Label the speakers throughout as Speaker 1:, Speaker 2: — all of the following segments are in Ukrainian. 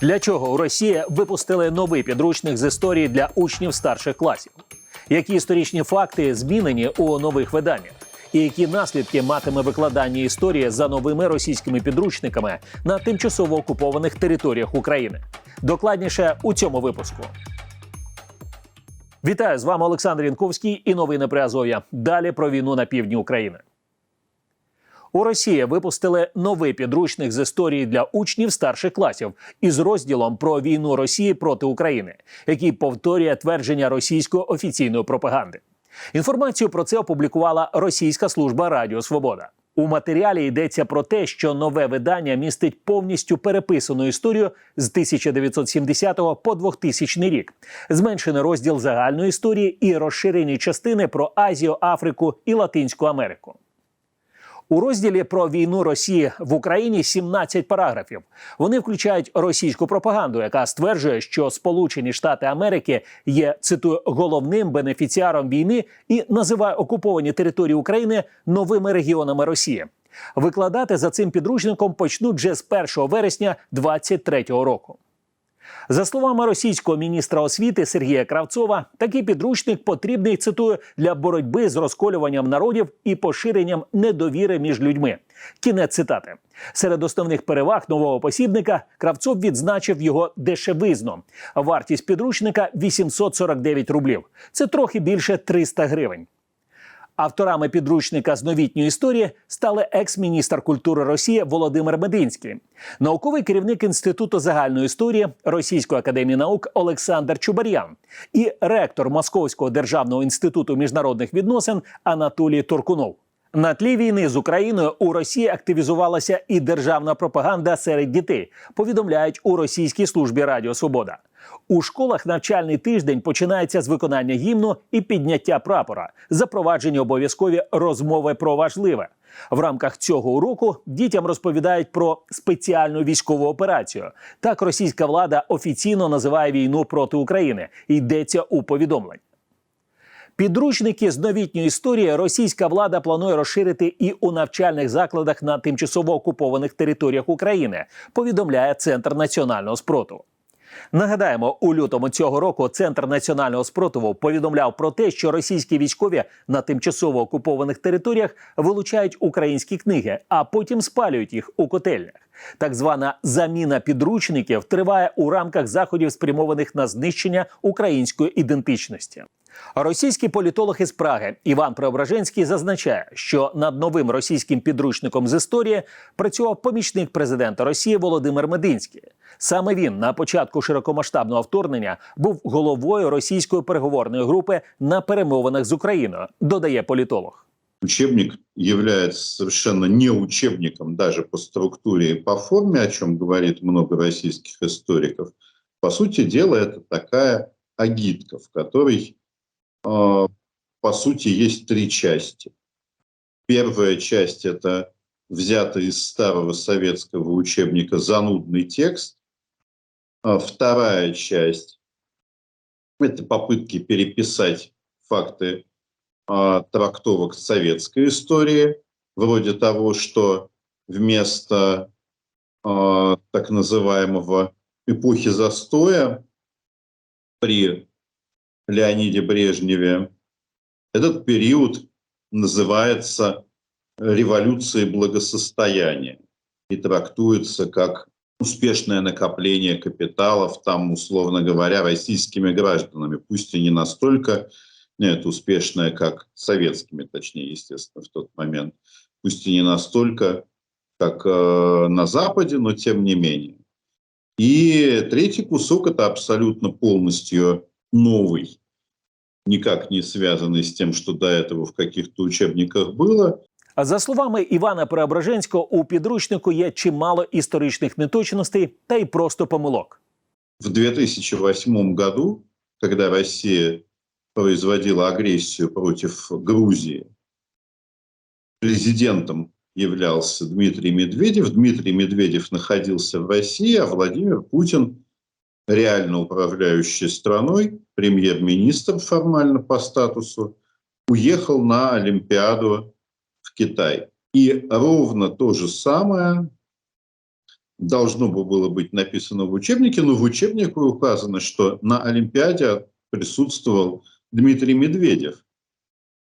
Speaker 1: Для чого у Росії випустили новий підручник з історії для учнів старших класів? Які історичні факти змінені у нових виданнях? І які наслідки матиме викладання історії за новими російськими підручниками на тимчасово окупованих територіях України? Докладніше у цьому випуску. Вітаю з вами Олександр Янковський і новини при Азов'я. Далі про війну на півдні України. У Росії випустили новий підручник з історії для учнів старших класів із розділом про війну Росії проти України, який повторює твердження російської офіційної пропаганди. Інформацію про це опублікувала Російська служба Радіо Свобода. У матеріалі йдеться про те, що нове видання містить повністю переписану історію з 1970 по 2000 рік, зменшений розділ загальної історії і розширені частини про Азію, Африку і Латинську Америку. У розділі про війну Росії в Україні 17 параграфів. Вони включають російську пропаганду, яка стверджує, що Сполучені Штати Америки є цитую головним бенефіціаром війни і називає окуповані території України новими регіонами Росії. Викладати за цим підручником почнуть вже з 1 вересня 2023 року. За словами російського міністра освіти Сергія Кравцова, такий підручник потрібний цитую для боротьби з розколюванням народів і поширенням недовіри між людьми. Кінець цитати серед основних переваг нового посібника Кравцов відзначив його дешевизну. Вартість підручника 849 рублів. Це трохи більше 300 гривень. Авторами підручника з новітньої історії стали екс-міністр культури Росії Володимир Мединський, науковий керівник інституту загальної історії Російської академії наук Олександр Чубар'ян і ректор Московського державного інституту міжнародних відносин Анатолій Туркунов. На тлі війни з Україною у Росії активізувалася і державна пропаганда серед дітей. Повідомляють у російській службі Радіо Свобода. У школах навчальний тиждень починається з виконання гімну і підняття прапора, запровадження обов'язкові розмови про важливе. В рамках цього уроку дітям розповідають про спеціальну військову операцію. Так російська влада офіційно називає війну проти України. Йдеться у повідомленні. Підручники з новітньої історії російська влада планує розширити і у навчальних закладах на тимчасово окупованих територіях України. Повідомляє Центр національного спротиву. Нагадаємо, у лютому цього року Центр національного спротиву повідомляв про те, що російські військові на тимчасово окупованих територіях вилучають українські книги, а потім спалюють їх у котельнях. Так звана заміна підручників триває у рамках заходів, спрямованих на знищення української ідентичності. Російський політолог із Праги Іван Преображенський зазначає, що над новим російським підручником з історії працював помічник президента Росії Володимир Мединський. Саме він на початку широкомасштабного вторгнення був головою російської переговорної групи на перемовинах з Україною. Додає політолог.
Speaker 2: Учебник является совершенно не учебником даже по структуре и по форме, о чем говорит много российских историков. По сути дела, это такая агитка, в которой по сути, есть три части. Первая часть – это взятый из старого советского учебника занудный текст. А вторая часть – это попытки переписать факты э, трактовок советской истории, вроде того, что вместо так называемого эпохи застоя при Леониде Брежневе. Этот период называется революцией благосостояния и трактуется как успешное накопление капиталов, там, условно говоря, российскими гражданами, пусть и не настолько нет, успешное, как советскими, точнее, естественно, в тот момент, пусть и не настолько, как э, на Западе, но тем не менее. И третий кусок – это абсолютно полностью новый, никак не связанный с тем, что до этого в каких-то учебниках было.
Speaker 1: За словами Івана Преображенського, у підручнику є чимало історичних неточностей та й просто помилок.
Speaker 2: В 2008 году, когда Россия производила агрессию против Грузии, президентом являлся Дмитрий Медведев. Дмитрий Медведев находился в России, а Владимир Путин реально управляющий страной, премьер-министр формально по статусу, уехал на Олимпиаду в Китай. И ровно то же самое должно бы было быть написано в учебнике, но в учебнике указано, что на Олимпиаде присутствовал Дмитрий Медведев,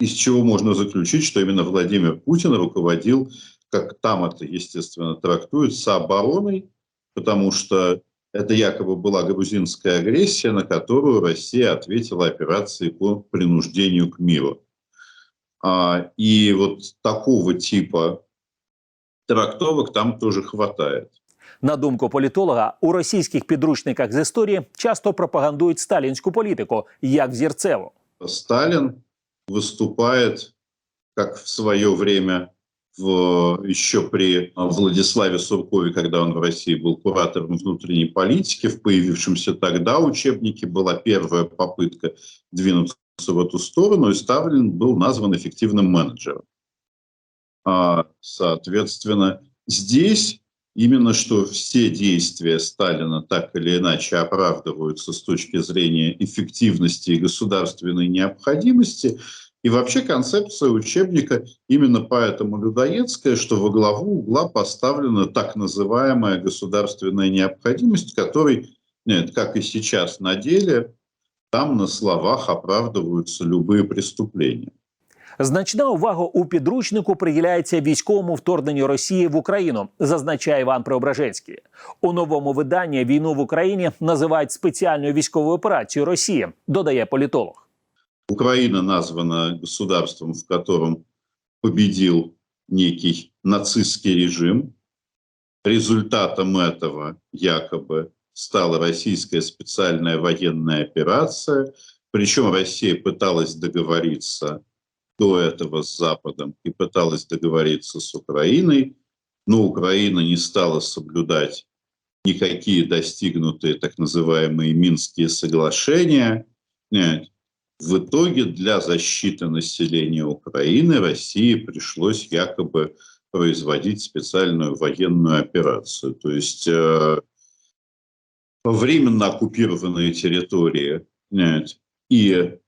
Speaker 2: из чего можно заключить, что именно Владимир Путин руководил, как там это, естественно, трактуется, обороной, потому что это якобы была грузинская агрессия, на которую Россия ответила операцией по принуждению к миру. А, и вот такого типа трактовок там тоже хватает.
Speaker 1: На думку політолога, у російських підручниках з історії часто пропагандують сталінську політику як взірцеву.
Speaker 2: Сталин выступает, как в свое время в, еще при Владиславе Суркове, когда он в России был куратором внутренней политики, в появившемся тогда учебнике была первая попытка двинуться в эту сторону, и Сталин был назван эффективным менеджером. А, соответственно, здесь именно что все действия Сталина так или иначе оправдываются с точки зрения эффективности и государственной необходимости. И вообще концепция учебника именно поэтому людоедская, что во главу угла поставлена так называемая государственная необходимость, которой, нет, как и сейчас на деле, там на словах оправдываются любые преступления.
Speaker 1: Значна увага у підручнику приділяється військовому вторгненню Росії в Україну, зазначає Іван Преображенський. У новому виданні війну в Україні називають спеціальною військовою операцією Росії, додає політолог.
Speaker 2: Украина названа государством, в котором победил некий нацистский режим. Результатом этого якобы стала российская специальная военная операция. Причем Россия пыталась договориться до этого с Западом и пыталась договориться с Украиной, но Украина не стала соблюдать никакие достигнутые так называемые Минские соглашения. Нет. В итоге для защиты населения Украины России пришлось якобы производить специальную военную операцию. То есть э, временно оккупированные территории нет, и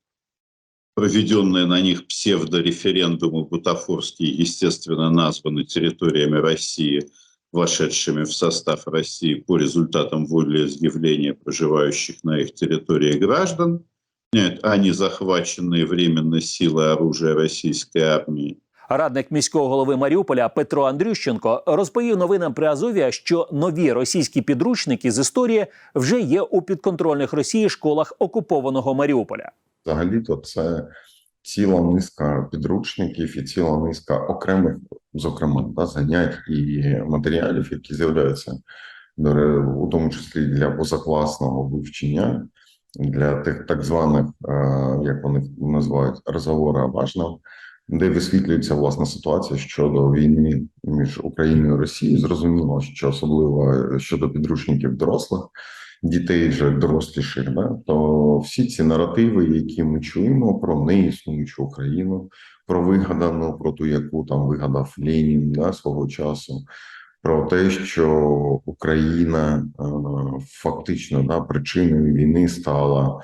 Speaker 2: проведенные на них псевдореферендумы бутафорские, естественно, названы территориями России, вошедшими в состав России по результатам волеизъявления проживающих на их территории граждан, нет, а не захваченные временно силой оружия российской армии.
Speaker 1: Радник міського голови Маріуполя Петро Андрющенко розповів новинам при Азові, що нові російські підручники з історії вже є у підконтрольних Росії школах окупованого Маріуполя.
Speaker 3: Взагалі-то це ціла низка підручників і ціла низка окремих, зокрема, да, занять і матеріалів, які з'являються у тому числі для позакласного вивчення, для тих так званих, е, як вони називають, розговори важно, де висвітлюється власна ситуація щодо війни між Україною і Росією. Зрозуміло, що особливо щодо підручників дорослих дітей вже доросліших, да, то всі ці наративи, які ми чуємо про неіснуючу Україну, про вигадану, про ту, яку там вигадав Ленін да, свого часу, про те, що Україна е, фактично да, причиною війни стала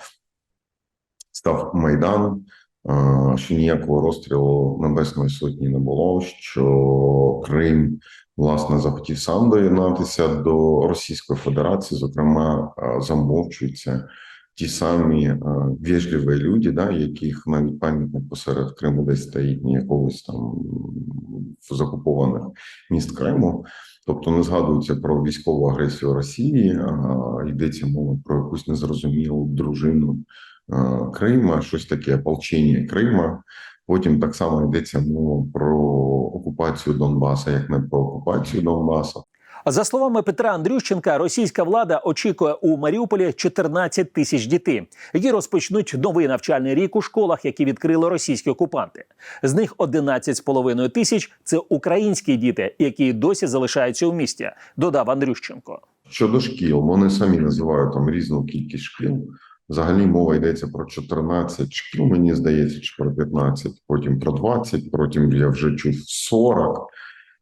Speaker 3: став Майдан, е, що ніякого розстрілу Небесної Сотні не було, що Крим власне захотів сам доєднатися до Російської Федерації, зокрема, е, замовчуються ті самі е, вежливі люди, да, яких навіть пам'ятник посеред Криму десь стоїть не якогось там в закупованих міст Криму. Тобто не згадується про військову агресію Росії, а йдеться мова про якусь незрозумілу дружину е, Крима, щось таке ополчення Крима. Потім так само йдеться мова про окупацію Донбаса, як не про окупацію Донбаса.
Speaker 1: За словами Петра Андрющенка, російська влада очікує у Маріуполі 14 тисяч дітей, які розпочнуть новий навчальний рік у школах, які відкрили російські окупанти. З них 11,5 тисяч це українські діти, які досі залишаються у місті. Додав Андрющенко.
Speaker 3: Щодо шкіл, вони самі називають там різну кількість шкіл. Взагалі мова йдеться про 14 шкіл, мені здається, чи про 15, потім про 20, потім я вже чув 40.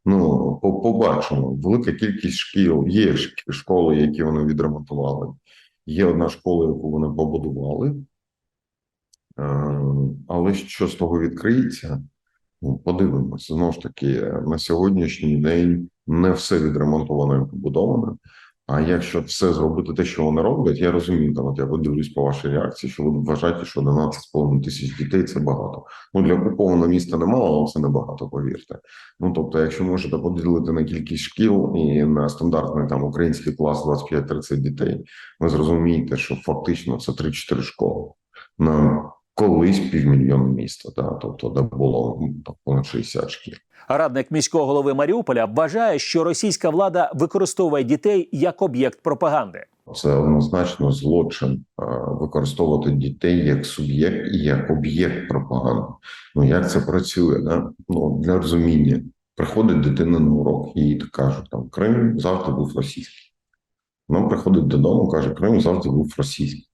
Speaker 3: Ну, побачимо. Велика кількість шкіл. Є школи, які вони відремонтували. Є одна школа, яку вони побудували. Е, Але що з того відкриється? Ну, подивимося. Знову ж таки, на сьогоднішній день не все відремонтовано і побудовано. А якщо все зробити те, що вони роблять, я розумію, там, от я подивлюсь по вашій реакції, що ви вважаєте, що 11,5 тисяч дітей це багато. Ну для окупованого міста немало, але це небагато, повірте. Ну тобто, якщо можете поділити на кількість шкіл і на стандартний там український клас 25-30 дітей, ви зрозумієте, що фактично це 3-4 школи на колись півмільйона міста, да, тобто де було понад 60 шкіл.
Speaker 1: Радник міського голови Маріуполя вважає, що російська влада використовує дітей як об'єкт пропаганди.
Speaker 3: Це однозначно злочин використовувати дітей як суб'єкт і як об'єкт пропаганди. Ну як це працює? Да? Ну для розуміння приходить дитина на урок, їй кажуть, там Крим завжди був російський. Вона приходить додому, каже, Крим завжди був російський.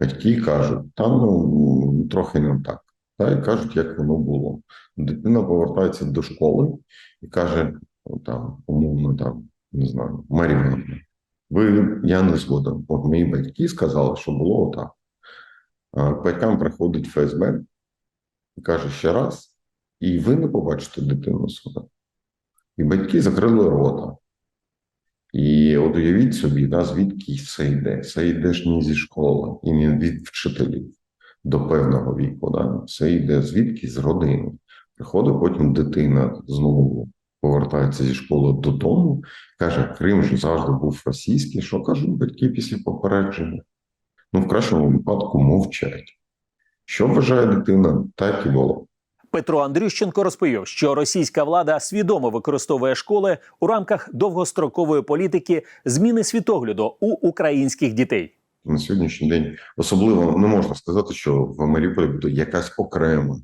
Speaker 3: Батьки кажуть, там ну, трохи не так. Та і кажуть, як воно було. Дитина повертається до школи і каже: ну, там, умовно, там, не знаю, Марія ви я не згоден. От мої батьки сказали, що було отак. К батькам приходить ФСБ і каже ще раз, і ви не побачите дитину свою. І батьки закрили рота. І от уявіть собі, да, звідки все йде. Це йде ж не зі школи і не від вчителів до певного віку. Да? Це йде звідки з родини. Приходить потім дитина знову повертається зі школи додому, каже, Крим ж завжди був російський. Що кажуть батьки після попередження? Ну, в кращому випадку мовчать. Що вважає дитина, так і було.
Speaker 1: Петро Андрющенко розповів, що російська влада свідомо використовує школи у рамках довгострокової політики зміни світогляду у українських дітей.
Speaker 3: на сьогоднішній день особливо не можна сказати, що в Маріуполі буде якась окрема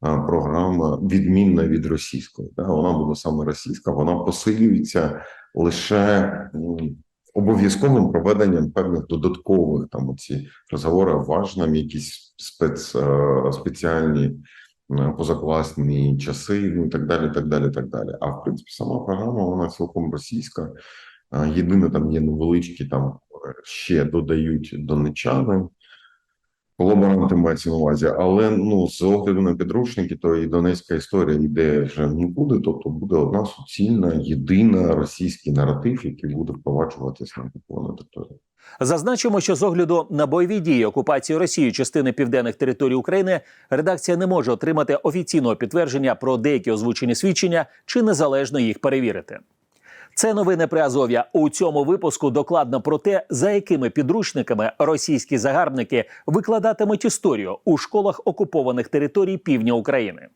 Speaker 3: програма, відмінна від російської. Вона буде саме російська, вона посилюється лише обов'язковим проведенням певних додаткових там ці розговори важним, якісь спец, спеціальні позакласні часи, ну і так далі. так далі, так далі. А в принципі, сама програма вона цілком російська. Єдине, там є невеличкі там е, ще додають донечани. Колаборанти мається на увазі, але ну з огляду на підручники, то і донецька історія йде вже нікуди. Тобто буде одна суцільна, єдина російський наратив, який буде впроваджуватися на окупованій території.
Speaker 1: Зазначимо, що з огляду на бойові дії окупації Росією частини південних територій України редакція не може отримати офіційного підтвердження про деякі озвучені свідчення чи незалежно їх перевірити. Це новини при Азов'я. У цьому випуску докладно про те, за якими підручниками російські загарбники викладатимуть історію у школах окупованих територій півдня України.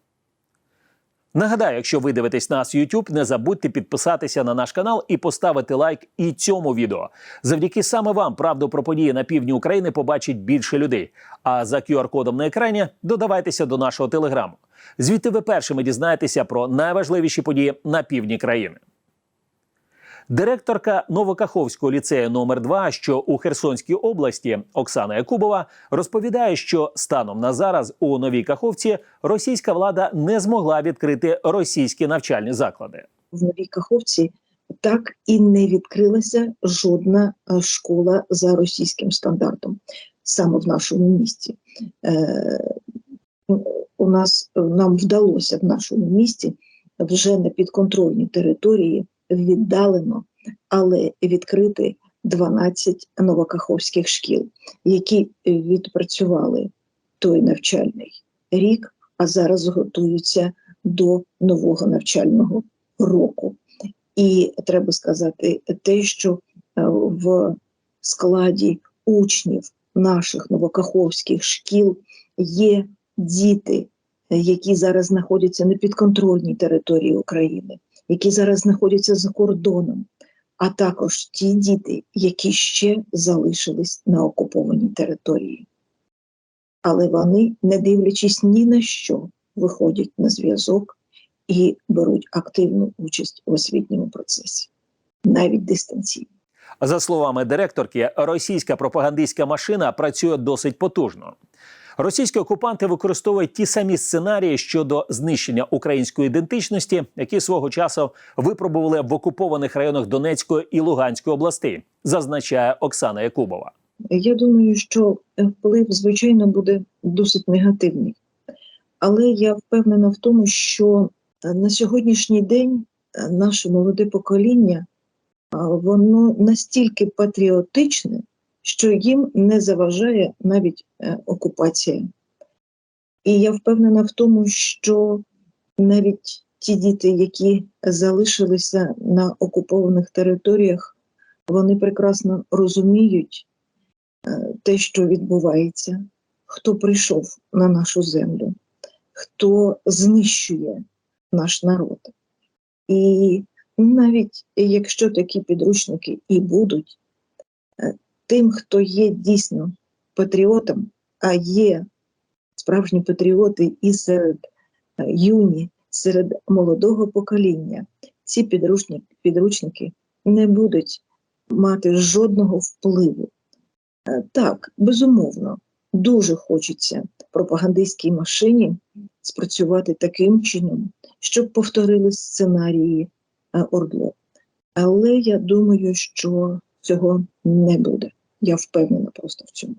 Speaker 1: Нагадаю, якщо ви дивитесь нас YouTube, не забудьте підписатися на наш канал і поставити лайк і цьому відео. Завдяки саме вам правду про події на півдні України побачить більше людей. А за QR-кодом на екрані додавайтеся до нашого телеграму. Звідти ви першими дізнаєтеся про найважливіші події на півдні країни. Директорка Новокаховського ліцею номер 2 що у Херсонській області Оксана Якубова, розповідає, що станом на зараз у Новій Каховці російська влада не змогла відкрити російські навчальні заклади.
Speaker 4: в Новій Каховці так і не відкрилася жодна е, школа за російським стандартом саме в нашому місті. Е, у нас нам вдалося в нашому місті вже на підконтрольній території віддалено, але відкрити 12 новокаховських шкіл, які відпрацювали той навчальний рік, а зараз готуються до нового навчального року. І треба сказати те, що е, в складі учнів наших новокаховських шкіл є діти, які зараз знаходяться на підконтрольній території України, які зараз знаходяться за кордоном, а також ті діти, які ще залишились на окупованій території. Але вони, не дивлячись ні на що, виходять на зв'язок і беруть активну участь в освітньому процесі, навіть дистанційно.
Speaker 1: За словами директорки, російська пропагандистська машина працює досить потужно. Російські окупанти використовують ті самі сценарії щодо знищення української ідентичності, які свого часу випробували в окупованих районах Донецької і Луганської областей, зазначає Оксана Якубова.
Speaker 4: Я думаю, що вплив, звичайно, буде досить негативний. Але я впевнена в тому, що на сьогоднішній день е, наше молоде покоління, воно настільки патріотичне, що їм не заважає навіть е, окупація. І я впевнена в тому, що навіть ті діти, які залишилися на окупованих територіях, вони прекрасно розуміють е, те, що відбувається, хто прийшов на нашу землю, хто знищує наш народ. І навіть якщо такі підручники і будуть, е, тим, хто є дійсно патріотом, а є справжні патріоти і серед е, юні, серед молодого покоління, ці підручники, підручники не будуть мати жодного впливу. Е, Так, безумовно, дуже хочеться пропагандистській машині спрацювати таким чином, щоб повторили сценарії е, Ордло. Але я думаю, що цього не буде. Я впевнена просто в цьому.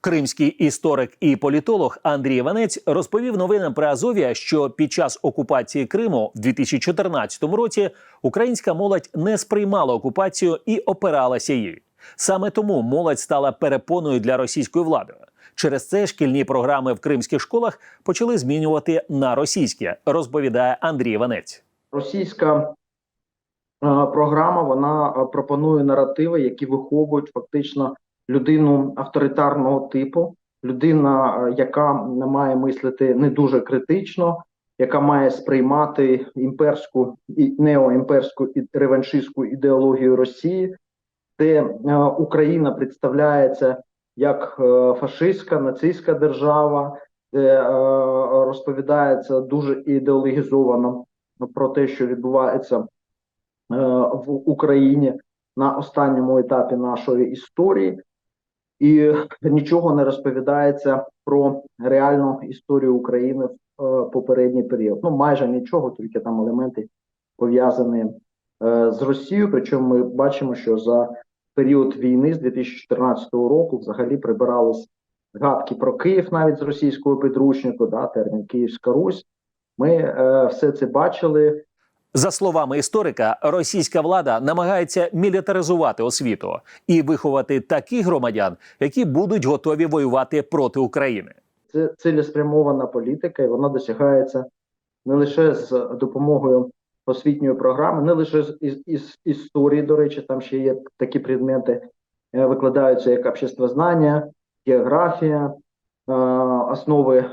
Speaker 1: Кримський історик і політолог Андрій Іванець розповів новинам при Азов'я, що під час окупації Криму в 2014 році українська молодь не сприймала окупацію і опиралася їй. Саме тому молодь стала перепоною для російської влади. Через це шкільні програми в кримських школах почали змінювати на російські, розповідає Андрій Іванець.
Speaker 5: російська програма вона е, пропонує наративи, які виховують фактично людину авторитарного типу, людина, е, яка не має мислити не дуже критично, яка має сприймати імперську і неоімперську і реваншистську ідеологію Росії, де е, Україна представляється як е, фашистська нацистська держава, де е, розповідається дуже ідеологізовано про те, що відбувається е, в Україні на останньому етапі нашої історії, і нічого не розповідається про реальну історію України в е, попередній період. Ну майже нічого, тільки там елементи пов'язані е, з Росією. Причому ми бачимо, що за період війни з 2014 року взагалі прибирались згадки про Київ навіть з російського підручнику, да, термін Київська Русь. Ми е, все це бачили.
Speaker 1: За словами історика, російська влада намагається мілітаризувати освіту і виховати таких громадян, які будуть готові воювати проти України.
Speaker 5: Це цілеспрямована політика, і вона досягається не лише з допомогою освітньої програми, не лише з із, із історії. До речі, там ще є такі предмети, е, викладаються як обществознання, географія, е, основи е,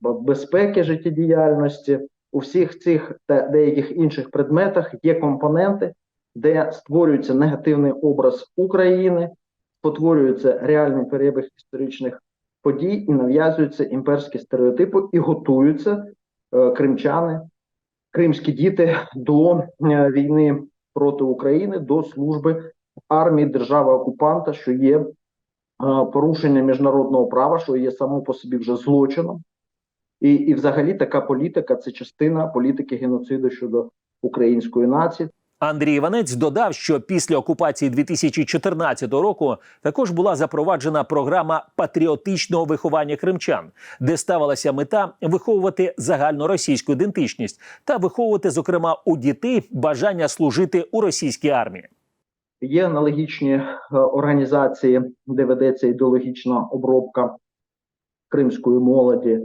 Speaker 5: безпеки життєдіяльності. У всіх цих та деяких інших предметах є компоненти, де створюється негативний образ України, спотворюється реальний перебіг історичних подій і нав'язуються імперські стереотипи і готуються е, кримчани, кримські діти до е, війни проти України, до служби армії держави окупанта, що є е, порушення міжнародного права, що є само по собі вже злочином. І, і взагалі така політика це частина політики геноциду щодо української нації.
Speaker 1: Андрій Іванець додав, що після окупації 2014 року також була запроваджена програма патріотичного виховання кримчан, де ставилася мета виховувати загальну російську ідентичність та виховувати, зокрема, у дітей бажання служити у російській армії.
Speaker 5: Є аналогічні е, організації, де ведеться ідеологічна обробка кримської молоді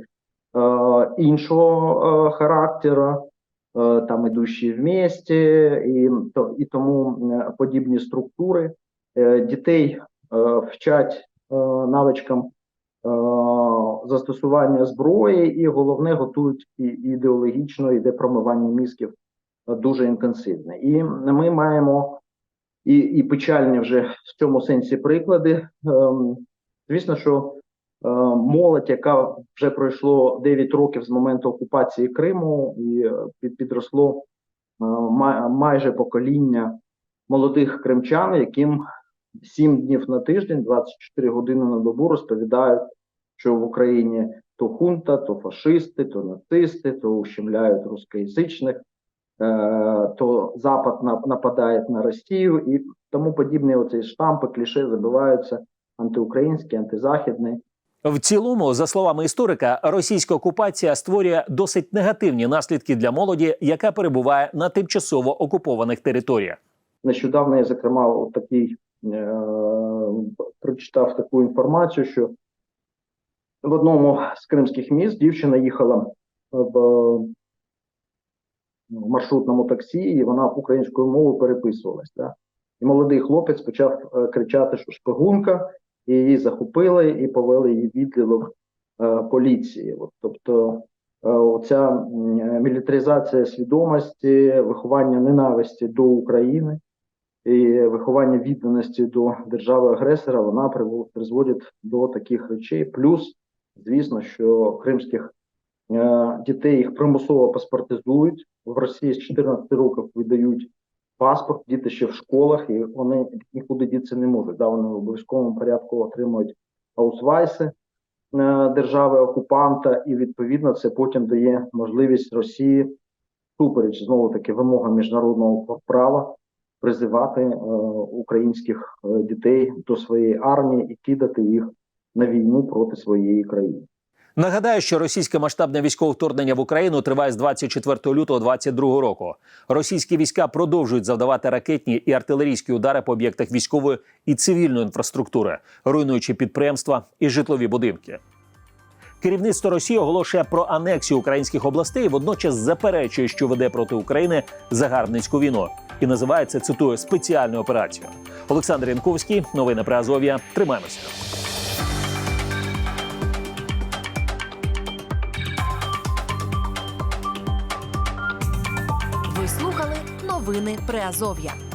Speaker 5: іншого е, характеру, е, там ідущі вместе, і, то, і тому е, подібні структури. Е, дітей е, вчать е, навичкам е, застосування зброї, і головне готують і ідеологічно, іде промивання мізків е, дуже інтенсивне. І ми маємо і, і печальні вже в цьому сенсі приклади. Ем, звісно, що е, молодь, яка вже пройшло 9 років з моменту окупації Криму, і е, підросло е, майже покоління молодих кримчан, яким 7 днів на тиждень, 24 години на добу розповідають, що в Україні то хунта, то фашисти, то нацисти, то ущемляють рускоязичних, е, то Запад нападає на Росію і тому подібні оці штампи, кліше забиваються антиукраїнські, антизахідні.
Speaker 1: В цілому, за словами історика, російська окупація створює досить негативні наслідки для молоді, яка перебуває на тимчасово окупованих територіях.
Speaker 5: Нещодавно я, зокрема, такий е, прочитав таку інформацію, що в одному з кримських міст дівчина їхала в, в маршрутному таксі, і вона українською мовою переписувалась. Да? І молодий хлопець почав е, кричати, що шпигунка, її захопили і повели її відділок е, поліції. От, тобто е, оця е, мілітаризація свідомості, виховання ненависті до України і виховання відданості до держави-агресора, вона призводить до таких речей. Плюс, звісно, що кримських е, дітей їх примусово паспортизують. В Росії з 14 років видають паспорт, діти ще в школах, і вони нікуди дітися не можуть. Да, вони в обов'язковому порядку отримують аусвайси е, держави окупанта, і відповідно це потім дає можливість Росії, супереч знову таки вимогам міжнародного права, призивати е, українських е, дітей до своєї армії і кидати їх на війну проти своєї країни.
Speaker 1: Нагадаю, що російське масштабне військове вторгнення в Україну триває з 24 лютого 2022 року. Російські війська продовжують завдавати ракетні і артилерійські удари по об'єктах військової і цивільної інфраструктури, руйнуючи підприємства і житлові будинки. Керівництво Росії оголошує про анексію українських областей, водночас заперечує, що веде проти України загарбницьку війну, і називає це цитую спеціальною операцією. Олександр Янковський, новини Азов'я. Тримаємося.
Speaker 6: Новини Приазов'я.